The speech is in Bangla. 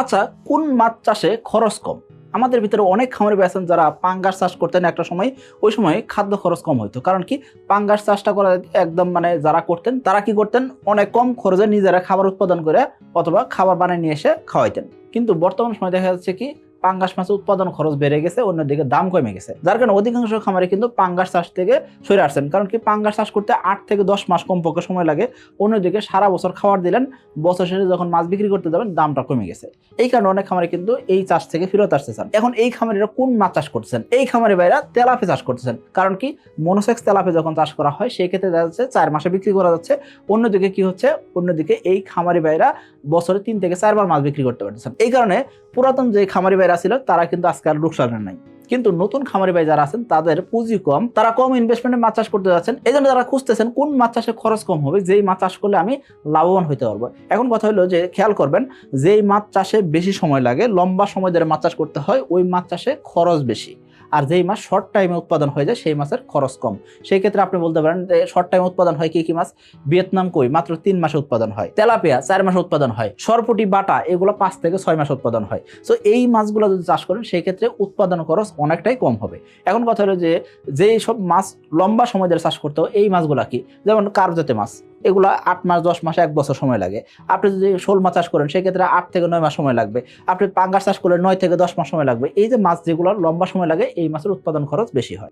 আচ্ছা কোন মাছ চাষে খরচ কম? আমাদের ভিতরে অনেক খামারে আছেন যারা পাঙ্গাস চাষ করতেন একটা সময়, ওই সময় খাদ্য খরচ কম হইতো। কারণ কি, পাঙ্গাস চাষটা করা একদম মানে যারা করতেন, তারা কি করতেন? অনেক কম খরচে নিজেরা খাবার উৎপাদন করে অথবা খাবার বানিয়ে নিয়ে এসে খাওয়াইতেন। কিন্তু বর্তমান সময় দেখা যাচ্ছে কি পাঙ্গাস মাছের উৎপাদন খরচ বেড়ে গেছে, অন্যদিকে দাম কমে গেছে। যার কারণে অধিকাংশ খামারে কিন্তু পাঙ্গাস চাষ থেকে সরে আসছেন। কারণ কি পাঙ্গাস চাষ করতে আট থেকে দশ মাস কমপক্ষে সময় লাগে। অন্যদিকে সারা বছর খাবার দিলেন, বছর শেষে যখন মাছ বিক্রি করতে যাবেন, দামটা কমে গেছে। এই কারণে অনেক খামারে কিন্তু এই চাষ থেকে ফেরত আসতে চান। এখন এই খামারিরা কোন মাছ চাষ করছেন এই খামারি ভাইরা তেলাপি চাষ করতেছেন। কারণ কি মনোসেক্স তেলাপি যখন চাষ করা হয় সেই ক্ষেত্রে দেখা যাচ্ছে চার মাসে বিক্রি করা যাচ্ছে। অন্যদিকে কি হচ্ছে? অন্যদিকে এই খামারি ভাইরা বছরে তিন থেকে চারবার মাছ বিক্রি করতে পারতেছেন। এই কারণে পুরাতন যে খামারি ভাইরা ছিল, তারা কিন্তু আজকাল আর নাই। কিন্তু নতুন খামারি ভাই যারা আছেন, তাদের পুঁজি কম, তারা কম ইনভেস্টমেন্টে মাছ চাষ করতে যাচ্ছেন। এই জন্য তারা খুঁজতেছেন, কোন মাছ চাষে খরচ কম হবে, যেই মাছ চাষ করলে আমি লাভবান হতে পারব। এখন কথা হলো যে, খেয়াল করবেন, যেই মাছ চাষে বেশি সময় লাগে, লম্বা সময় ধরে মাছ চাষ করতে হয়, ওই মাছ চাষে খরচ বেশি। আর যেই মাছ শর্ট টাইমে উৎপাদন হয়ে যায়, সেই মাছের খরচ কম। সেই ক্ষেত্রে আপনি বলতে পারেন যে শর্ট টাইমে উৎপাদন হয় কি কি মাছ? ভিয়েতনাম কই, মাত্র তিন মাসে উৎপাদন হয়। তেলাপিয়া, চার মাসে উৎপাদন হয়। সরপুটি, বাটা, এগুলো পাঁচ থেকে ছয় মাসে উৎপাদন হয়। সো এই মাছগুলো যদি চাষ করেন, সেই ক্ষেত্রে উৎপাদন খরচ অনেকটাই কম হবে। এখন কথা হলো যে, যেই সব মাছ লম্বা সময় ধরে চাষ করতে হবে এই মাছগুলা কি? যেমন কার্প জাতীয় মাছ। এগুলো আট মাস, দশ মাস, এক বছর সময় লাগে। আপনি যদি শোল মাছ চাষ করেন, সেক্ষেত্রে আট থেকে নয় মাস সময় লাগবে। আপনি পাঙ্গাস চাষ করলে নয় থেকে দশ মাস সময় লাগবে। এই যে মাছ যেগুলো লম্বা সময় লাগে, এই মাছের উৎপাদন খরচ বেশি হয়।